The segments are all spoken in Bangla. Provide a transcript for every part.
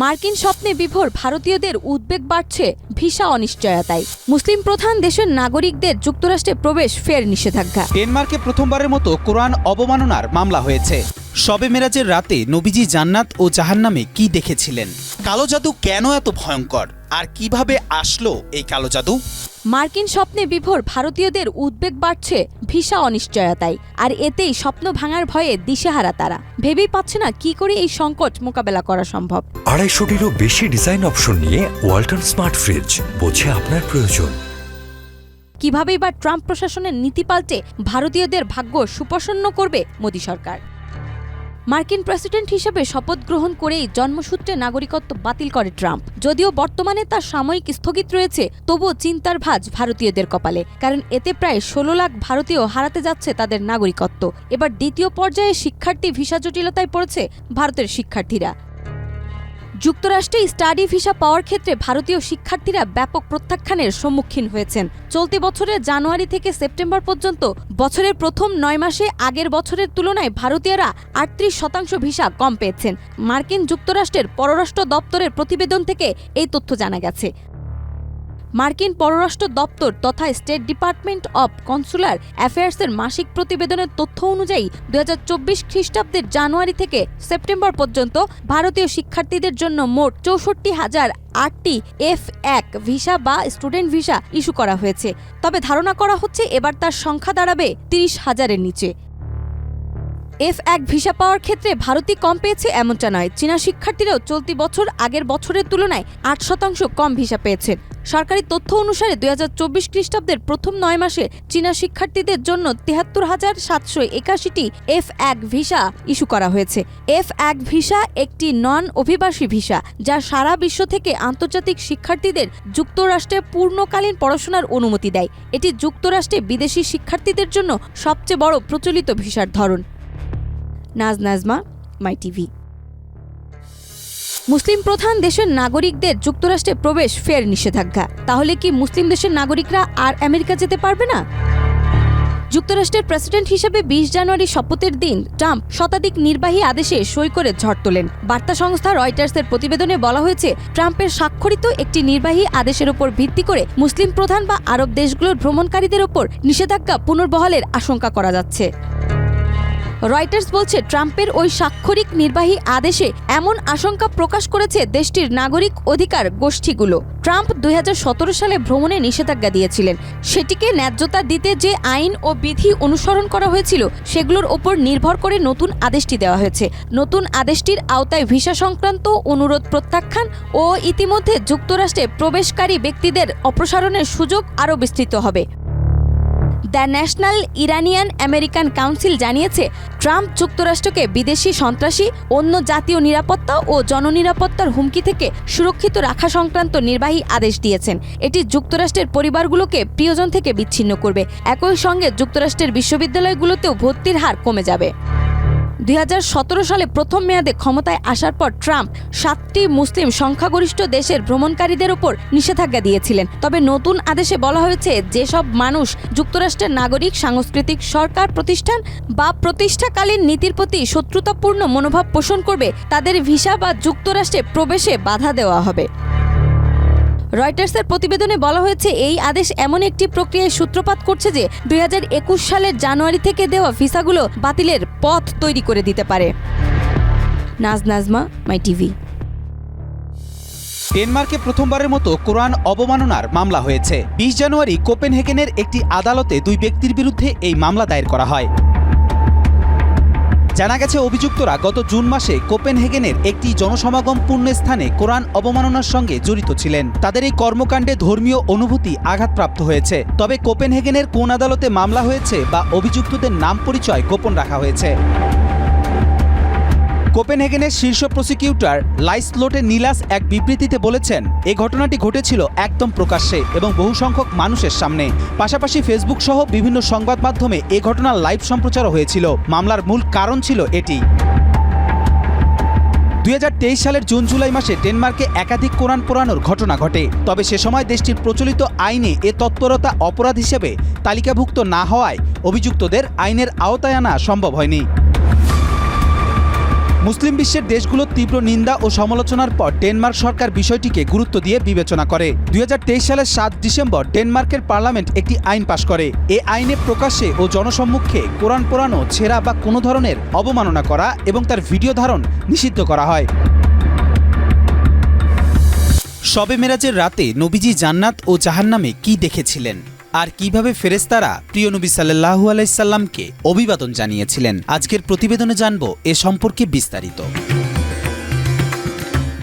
মার্কিন স্বপ্নে বিভোর ভারতীয়দের উদ্বেগ বাড়ছে ভিসা অনিশ্চয়তায়। মুসলিম প্রধান দেশের নাগরিকদের যুক্তরাষ্ট্রে প্রবেশ ফের নিষেধাজ্ঞা। ডেনমার্কে প্রথমবারের মতো কোরআন অবমাননার মামলা হয়েছে। শবে মেরাজের রাতে নবীজি জান্নাত ও জাহান্নামে কি দেখেছিলেন? কালো জাদু কেন এত ভয়ঙ্কর? আর কীভাবে আসলো এই কালো জাদু? মার্কিন স্বপ্নে বিভোর ভারতীয়দের উদ্বেগ বাড়ছে ভিসা অনিশ্চয়তায় আর এতেই স্বপ্ন ভাঙার ভয়ে দিশেহারা তারা। ভেবেই পাচ্ছে না কি করে এই সংকট মোকাবেলা করা সম্ভব। আড়াইশোটিরও বেশি ডিজাইন অপশন নিয়ে ওয়ালটন স্মার্ট ফ্রিজ বোঝে আপনার প্রয়োজন। কিভাবেই বা ট্রাম্প প্রশাসনের নীতি পাল্টে ভারতীয়দের ভাগ্য সুপ্রসন্ন করবে মোদী সরকার? মার্কিন প্রেসিডেন্ট হিসেবে শপথ গ্রহণ করেই জন্মসূত্রে নাগরিকত্ব বাতিল করে ট্রাম্প। যদিও বর্তমানে তার সাময়িক স্থগিত রয়েছে, তবুও চিন্তার ভাজ ভারতীয়দের কপালে। কারণ এতে প্রায় ষোলো লাখ ভারতীয় হারাতে যাচ্ছে তাদের নাগরিকত্ব। এবার দ্বিতীয় পর্যায়ে শিক্ষার্থী ভিসা জটিলতায় পড়েছে ভারতের শিক্ষার্থীরা। যুক্তরাষ্ট্রে স্টাডি ভিসা পাওয়ার ক্ষেত্রে ভারতীয় শিক্ষার্থীরা ব্যাপক প্রত্যাখ্যানের সম্মুখীন হয়েছেন। চলতি বছরের জানুয়ারি থেকে সেপ্টেম্বর পর্যন্ত বছরের প্রথম নয় মাসে আগের বছরের তুলনায় ভারতীয়রা আটত্রিশ শতাংশ ভিসা কম পেয়েছেন। মার্কিন যুক্তরাষ্ট্রের পররাষ্ট্র দপ্তরের প্রতিবেদন থেকে এই তথ্য জানা গেছে। মার্কিন পররাষ্ট্র দপ্তর তথা স্টেট ডিপার্টমেন্ট অব কনসুলার অ্যাফেয়ার্সের মাসিক প্রতিবেদনের তথ্য অনুযায়ী দু হাজার চব্বিশ খ্রিস্টাব্দের জানুয়ারি থেকে সেপ্টেম্বর পর্যন্ত ভারতীয় শিক্ষার্থীদের জন্য মোট চৌষট্টি হাজার আটটি এফ এক ভিসা বা স্টুডেন্ট ভিসা ইস্যু করা হয়েছে। তবে ধারণা করা হচ্ছে এবার তার সংখ্যা দাঁড়াবে তিরিশ হাজারের নিচে। এফ এক ভিসা পাওয়ার ক্ষেত্রে ভারতই কম পেয়েছে এমনটা নয়। চীনা শিক্ষার্থীরাও চলতি বছর আগের বছরের তুলনায় আট শতাংশ কম ভিসা পেয়েছেন সরকারি তথ্য অনুসারে দুই হাজার চব্বিশ খ্রিস্টাব্দের প্রথম নয় মাসে চীনা শিক্ষার্থীদের জন্য তেহাত্তর হাজার সাতশো একাশিটি এফ এক ভিসা ইস্যু করা হয়েছে। এফ এক ভিসা একটি নন অভিবাসী ভিসা, যা সারা বিশ্ব থেকে আন্তর্জাতিক শিক্ষার্থীদের যুক্তরাষ্ট্রে পূর্ণকালীন পড়াশোনার অনুমতি দেয়। এটি যুক্তরাষ্ট্রে বিদেশি শিক্ষার্থীদের জন্য সবচেয়ে বড় প্রচলিত ভিসার ধরন। নাজ নাজমা, মাই টিভি। মুসলিম প্রধান দেশের নাগরিকদের যুক্তরাষ্ট্রে প্রবেশ ফের নিষেধাজ্ঞা। তাহলে কি মুসলিম দেশের নাগরিকরা আর আমেরিকা যেতে পারবে না? যুক্তরাষ্ট্রের প্রেসিডেন্ট হিসেবে বিশ জানুয়ারি শপথের দিন ট্রাম্প শতাধিক নির্বাহী আদেশে সই করে ঝড় তোলেন। বার্তা সংস্থা রয়টার্সের প্রতিবেদনে বলা হয়েছে, ট্রাম্পের স্বাক্ষরিত একটি নির্বাহী আদেশের উপর ভিত্তি করে মুসলিম প্রধান বা আরব দেশগুলোর ভ্রমণকারীদের ওপর নিষেধাজ্ঞা পুনর্বহালের আশঙ্কা করা যাচ্ছে। রয়টার্স বলছে, ট্রাম্পের ওই স্বাক্ষরিক নির্বাহী আদেশে এমন আশঙ্কা প্রকাশ করেছে দেশটির নাগরিক অধিকার গোষ্ঠীগুলো। ট্রাম্প দুই হাজার সতেরো সালে ভ্রমণে নিষেধাজ্ঞা দিয়েছিলেন। সেটিকে ন্যায্যতা দিতে যে আইন ও বিধি অনুসরণ করা হয়েছিল, সেগুলোর ওপর নির্ভর করে নতুন আদেশটি দেওয়া হয়েছে। নতুন আদেশটির আওতায় ভিসা সংক্রান্ত অনুরোধ প্রত্যাখ্যান ও ইতিমধ্যে যুক্তরাষ্ট্রে প্রবেশকারী ব্যক্তিদের অপসারণের সুযোগ আরও বিস্তৃত হবে। The National Iranian American Council জানিয়েছে, ট্রাম্প যুক্তরাষ্ট্রকে বিদেশি সন্ত্রাসী, অন্য জাতীয় নিরাপত্তা ও জননিরাপত্তার হুমকি থেকে সুরক্ষিত রাখা সংক্রান্ত নির্বাহী আদেশ দিয়েছেন। এটি যুক্তরাষ্ট্রের পরিবারগুলোকে প্রিয়জন থেকে বিচ্ছিন্ন করবে। একই সঙ্গে যুক্তরাষ্ট্রের বিশ্ববিদ্যালয়গুলোতেও ভর্তির হার কমে যাবে। দুই হাজার সতেরো সালে প্রথম মেয়াদে ক্ষমতায় আসার পর ট্রাম্প সাতটি মুসলিম সংখ্যাগরিষ্ঠ দেশের ভ্রমণকারীদের উপর নিষেধাজ্ঞা দিয়েছিলেন। তবে নতুন আদেশে বলা হয়েছে, যেসব মানুষ যুক্তরাষ্ট্রের নাগরিক, সাংস্কৃতিক সরকার প্রতিষ্ঠান বা প্রতিষ্ঠাকালীন নীতির প্রতি শত্রুতাপূর্ণ মনোভাব পোষণ করবে, তাদের ভিসা বা যুক্তরাষ্ট্রে প্রবেশে বাধা দেওয়া হবে। রয়টার্সের প্রতিবেদনে বলা হয়েছে, এই আদেশ এমন একটি প্রক্রিয়ায় সূত্রপাত করছে যে দুই হাজার একুশ সালের জানুয়ারি থেকে দেওয়া ভিসাগুলো বাতিলের পথ তৈরি করে দিতে পারে। Naz Nazma, my TV. ডেনমার্কে প্রথমবারের মতো কোরআন অবমাননার মামলা হয়েছে। বিশ জানুয়ারি কোপেনহেগেনের একটি আদালতে দুই ব্যক্তির বিরুদ্ধে এই মামলা দায়ের করা হয়। জানা গেছে অভিযুক্তরা গত জুন মাসে কোপেনহেগেনের একটি জনসমাগম জনসমাগমপূর্ণ স্থানে কোরআন অবমাননার সঙ্গে জড়িত ছিলেন। তাদের এই কর্মকাণ্ডে ধর্মীয় অনুভূতি আঘাতপ্রাপ্ত হয়েছে। তবে কোপেনহেগেনের কোন আদালতে মামলা হয়েছে বা অভিযুক্তদের নাম পরিচয় গোপন রাখা হয়েছে। কোপেনহেগেনের শীর্ষ প্রসিকিউটর লাইসলোটে নিলাস এক বিবৃতিতে বলেছেন এই ঘটনাটি ঘটেছিল একদম প্রকাশ্যে এবং বহু সংখ্যক মানুষের সামনে। পাশাপাশি ফেসবুক সহ বিভিন্ন সংবাদ মাধ্যমে এ ঘটনার লাইভ সম্প্রচার হয়েছিল। মামলার মূল কারণ ছিল এটি। দুই হাজার তেইশ সালের জুন জুলাই মাসে ডেনমার্কে একাধিক কোরআন পোড়ানোর ঘটনা ঘটে। তবে সে সময় দেশটির প্রচলিত আইনে এ তৎপরতা অপরাধ হিসেবে তালিকাভুক্ত না হওয়ায় অভিযুক্তদের আইনের আওতায় আনা সম্ভব হয়নি। মুসলিম বিশ্বের দেশগুলোর তীব্র নিন্দা ও সমালোচনার পর ডেনমার্ক সরকার বিষয়টিকে গুরুত্ব দিয়ে বিবেচনা করে। দুই হাজার তেইশ সালের সাত ডিসেম্বর ডেনমার্কের পার্লামেন্ট একটি আইন পাশ করে। এ আইনে প্রকাশ্যে ও জনসম্মুখে কোরআন পোড়ানো, ছেঁড়া বা কোনো ধরনের অবমাননা করা এবং তার ভিডিও ধারণ নিষিদ্ধ করা হয়। শবে মেরাজের রাতে নবীজি জান্নাত ও জাহান্নামে কি দেখেছিলেন? আর কীভাবে ফেরেস্তারা প্রিয় নবী সাল্লাহু আলাইসাল্লামকে অভিবাদন জানিয়েছিলেন? আজকের প্রতিবেদনে জানব এ সম্পর্কে বিস্তারিত।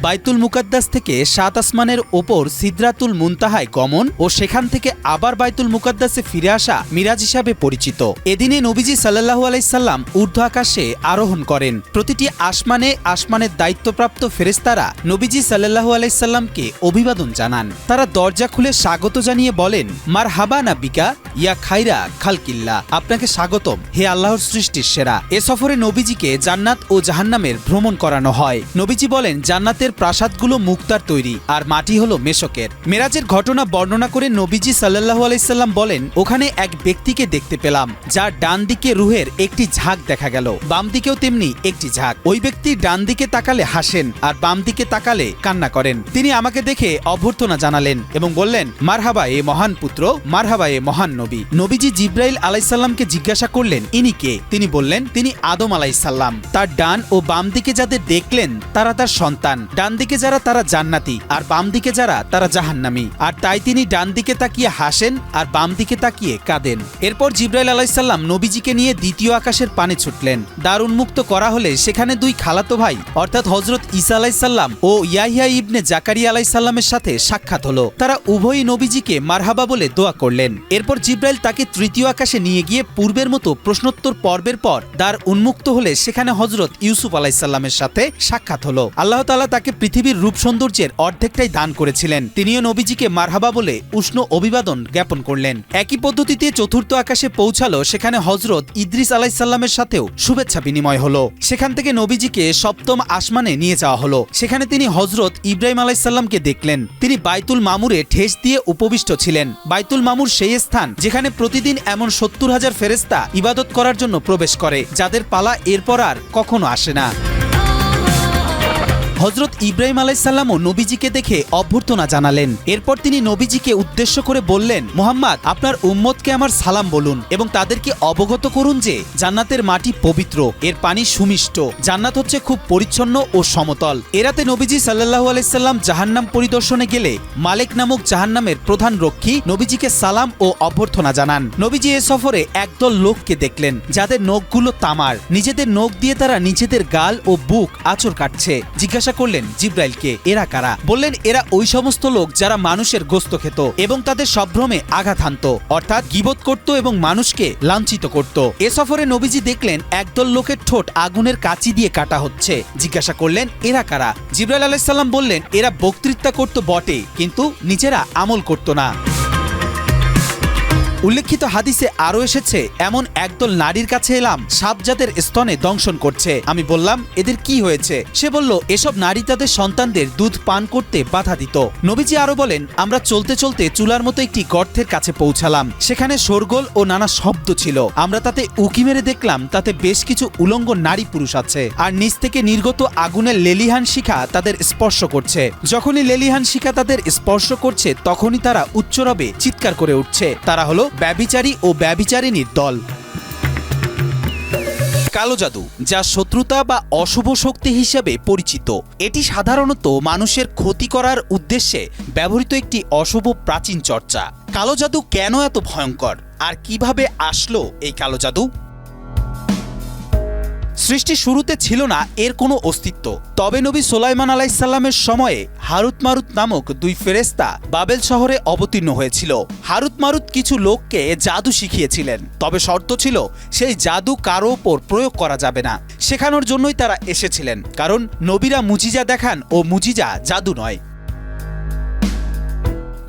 বাইতুল মুকাদ্দাস থেকে সাত আসমানের ওপর সিদ্রাতুল মুনতাহায় গমন ও সেখান থেকে আবার বাইতুল মুকাদ্দাসে ফিরে আসা মিরাজ হিসাবে পরিচিত। এদিনে নবীজি সাল্লাহু আলাইসাল্লাম ঊর্ধ্ব আকাশে আরোহণ করেন। প্রতিটি আসমানে আসমানের দায়িত্বপ্রাপ্ত ফেরেস্তারা নবীজি সাল্লাহু আলাইসাল্লামকে অভিবাদন জানান। তারা দরজা খুলে স্বাগত জানিয়ে বলেন মার হাবা নাবিকা ইয়া খাইরা খালকিল্লা। আপনাকে স্বাগতম, হে আল্লাহর সৃষ্টির সেরা। এ সফরে নবীজিকে জান্নাত ও জাহান্নামের ভ্রমণ করানো হয়। নবীজি বলেন, জান্নাতের প্রাসাদগুলো মুক্তার তৈরি আর মাটি হলো মেশকের। মেরাজের ঘটনা বর্ণনা করে নবীজি সাল্লাহু আলাইসাল্লাম বলেন, ওখানে এক ব্যক্তিকে দেখতে পেলাম, যার ডান দিকে রুহের একটি ঝাঁক দেখা গেল। বাম দিকেও তেমনি একটি ঝাঁক। ওই ব্যক্তি ডান দিকে তাকালে হাসেন আর বাম দিকে তাকালে কান্না করেন। তিনি আমাকে দেখে অভ্যর্থনা জানালেন এবং বললেন, মারহাবা এ মহান পুত্র, মারহাবা এ মহান নবী। নবীজি জিব্রাইল আলাইসাল্লামকে জিজ্ঞাসা করলেন, ইনি কে? তিনি বললেন, তিনি আদম আলাইসাল্লাম তার ডান ও বাম দিকে যাদের দেখলেন, তারা তার সন্তান। ডান দিকে যারা তারা জান্নাতি, আর বাম দিকে যারা তারা জাহান্নামী। আর তাই তিনি ডান দিকে তাকিয়ে হাসেন, আর বাম দিকে তাকিয়ে কাঁদেন। এরপর জিব্রাইল আলাইসাল্লাম নবীজিকে নিয়ে দ্বিতীয় আকাশের পানে ছুটলেন। দ্বার উন্মুক্ত করা হলে সেখানে দুই খালাতো ভাই, অর্থাৎ হজরত ঈসা আলাইসাল্লাম ও ইয়াহিয়া ইবনে জাকারিয়া আলাইসাল্লামের সাথে সাক্ষাৎ হলো। তারা উভয়ই নবীজিকে মারহাবা বলে দোয়া করলেন। এরপর জিব্রাইল তাকে তৃতীয় আকাশে নিয়ে গিয়ে পূর্বের মতো প্রশ্নোত্তর পর্বের পর দ্বার উন্মুক্ত হলে সেখানে হজরত ইউসুফ আলাইসাল্লামের সাথে সাক্ষাৎ হলো। আল্লাহ তাআলা তাকে পৃথিবীর রূপ সৌন্দর্যের অর্ধেকটাই দান করেছিলেন। তিনিও নবীজিকে মারহাবা বলে উষ্ণ অভিবাদন জ্ঞাপন করলেন। একই পদ্ধতিতে চতুর্থ আকাশে পৌঁছালো সেখানে হজরত ইদ্রিস আলাইসাল্লামের সাথেও শুভেচ্ছা বিনিময় হলো। সেখান থেকে নবীজিকে সপ্তম আসমানে নিয়ে যাওয়া হলো। সেখানে তিনি হজরত ইব্রাহিম আলাইসাল্লামকে দেখলেন। তিনি বাইতুল মামুরে ঠেস দিয়ে উপবিষ্ট ছিলেন। বাইতুল মামুর সেই স্থান যেখানে প্রতিদিন এমন সত্তর হাজার ফেরেস্তা ইবাদত করার জন্য প্রবেশ করে, যাদের পালা এরপর আর কখনো আসে না। হজরত ইব্রাহিম আলাইসাল্লামও নবীজিকে দেখে অভ্যর্থনা জানালেন। এরপর তিনি নবীজিকে উদ্দেশ্য করে বললেন, মোহাম্মদ, আপনার উম্মতকে আমার সালাম বলুন এবং তাদেরকে অবগত করুন যে জান্নাতের মাটি পবিত্র, এর পানি সুমিষ্ট। জান্নাত হচ্ছে খুব পরিচ্ছন্ন ও সমতল। এরাতে নবীজি সাল্লাহু আলাইসাল্লাম জাহান্নাম পরিদর্শনে গেলে মালেক নামক জাহান্নামের প্রধান রক্ষী নবীজিকে সালাম ও অভ্যর্থনা জানান। নবীজি এ সফরে একদল লোককে দেখলেন, যাদের নখগুলো তামার। নিজেদের নখ দিয়ে তারা নিজেদের গাল ও বুক আচর কাটছে। জিজ্ঞাসা করলেন জিব্রাইলকে এরা কারা? বললেন, এরা ওই সমস্ত লোক যারা মানুষের গোস্ত খেত এবং তাদের সম্ভ্রমে আঘাত হানত, অর্থাৎ গিবত করত এবং মানুষকে লাঞ্ছিত করত। এ সফরে নবীজি দেখলেন, একদল লোকের ঠোঁট আগুনের কাচি দিয়ে কাটা হচ্ছে। জিজ্ঞাসা করলেন, এরা কারা? জিব্রাইল আলাইসাল্লাম বললেন, এরা বক্তৃতা করত বটে, কিন্তু নিজেরা আমল করত না। উল্লেখিত হাদিসে আরও এসেছে, এমন একদল নারীর কাছে এলাম, সাপজাতের স্তনে দংশন করছে। আমি বললাম, এদের কি হয়েছে? সে বলল, এসব নারী তাদের সন্তানদের দুধ পান করতে বাধা দিত। নবীজি আরও বলেন, আমরা চলতে চলতে চুলার মতো একটি গর্তের কাছে পৌঁছালাম। সেখানে শোরগোল ও নানা শব্দ ছিল। আমরা তাতে উকি মেরে দেখলাম, তাতে বেশ কিছু উলঙ্গ নারী পুরুষ আছে। আর নিচ থেকে নির্গত আগুনের লেলিহান শিখা তাদের স্পর্শ করছে। যখনই লেলিহান শিখা তাদের স্পর্শ করছে, তখনই তারা উচ্চরবে চিৎকার করে উঠছে। তারা হলো ব্যবিচারী ও ব্যবিচারিণীর দল। কালো জাদু, যা শত্রুতা বা অশুভ শক্তি হিসেবে পরিচিত। এটি সাধারণত মানুষের ক্ষতি করার উদ্দেশ্যে ব্যবহৃত একটি অশুভ প্রাচীন চর্চা। কালো জাদু কেন এত ভয়ঙ্কর? আর কীভাবে আসলো এই কালো জাদু? সৃষ্টি শুরুতে ছিল না, এর কোনো অস্তিত্ব। তবে নবী সোলাইমান আলাইসাল্লামের সময়ে হারুত মারুত নামক দুই ফেরেস্তা বাবেল শহরে অবতীর্ণ হয়েছিল। হারুত মারুত কিছু লোককে জাদু শিখিয়েছিলেন, তবে শর্ত ছিল সেই জাদু কারও ওপর প্রয়োগ করা যাবে না। শেখানোর জন্যই তারা এসেছিলেন, কারণ নবীরা মুজিজা দেখান ও মুজিজা জাদু নয়।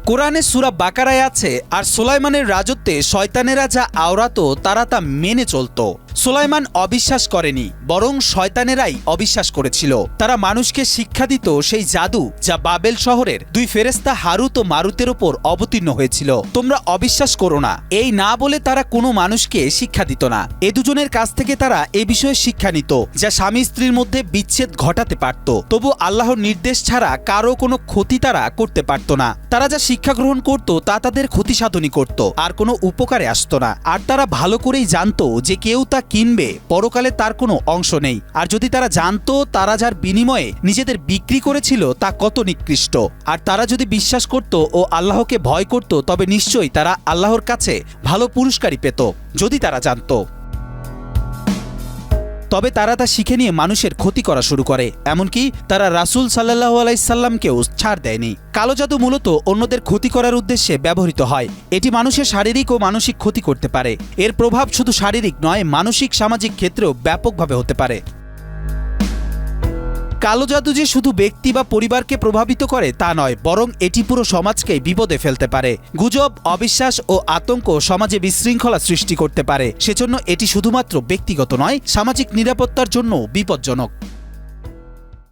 কোরআনে সুরা বাকারায় আছে, আর সোলাইমানের রাজত্বে শয়তানেরা যা আওরাতো, তারা তা মেনে চলত। সোলাইমান অবিশ্বাস করেনি, বরং শয়তানেরাই অবিশ্বাস করেছিল। তারা মানুষকে শিক্ষা দিত সেই জাদু যা বাবেল শহরের দুই ফেরেস্তা হারুত ও মারুতের ওপর অবতীর্ণ হয়েছিল। তোমরা অবিশ্বাস করো না, এই না বলে তারা কোনো মানুষকে শিক্ষা দিত না। এ দুজনের কাছ থেকে তারা এ বিষয়ে শিক্ষা নিত, যা স্বামী স্ত্রীর মধ্যে বিচ্ছেদ ঘটাতে পারত। তবু আল্লাহর নির্দেশ ছাড়া কারও কোনো ক্ষতি তারা করতে পারত না। তারা যা শিক্ষা গ্রহণ করত, তা তাদের ক্ষতি সাধনই করত, আর কোনো উপকারে আসতো না। আর তারা ভালো করেই জানতো যে কেউ তা কিনবে, পরকালে তার কোনো অংশ নেই। আর যদি তারা জানতো তারা যার বিনিময়ে নিজেদের বিক্রি করেছিল তা কত নিকৃষ্ট। আর তারা যদি বিশ্বাস করত ও আল্লাহকে ভয় করত, তবে নিশ্চয়ই তারা আল্লাহর কাছে ভালো পুরস্কারই পেত, যদি তারা জানতো। তবে তারা তা শিখে নিয়ে মানুষের ক্ষতি করা শুরু করে। এমনকি তারা রাসুল সাল্লাহ আলাইসাল্লামকেও ছাড় দেয়নি। কালো জাদু মূলত অন্যদের ক্ষতি করার উদ্দেশ্যে ব্যবহৃত হয়। এটি মানুষের শারীরিক ও মানসিক ক্ষতি করতে পারে। এর প্রভাব শুধু শারীরিক নয়, মানসিক সামাজিক ক্ষেত্রেও ব্যাপকভাবে হতে পারে। কালো জাদু যে শুধু ব্যক্তি বা পরিবারকে প্রভাবিত করে তা নয়, বরং এটি পুরো সমাজকে বিপদে ফেলতে পারে। গুজব, অবিশ্বাস ও আতঙ্ক সমাজে বিশৃঙ্খলা সৃষ্টি করতে পারে। সেজন্য এটি শুধুমাত্র ব্যক্তিগত নয়, সামাজিক নিরাপত্তার জন্য বিপজ্জনক।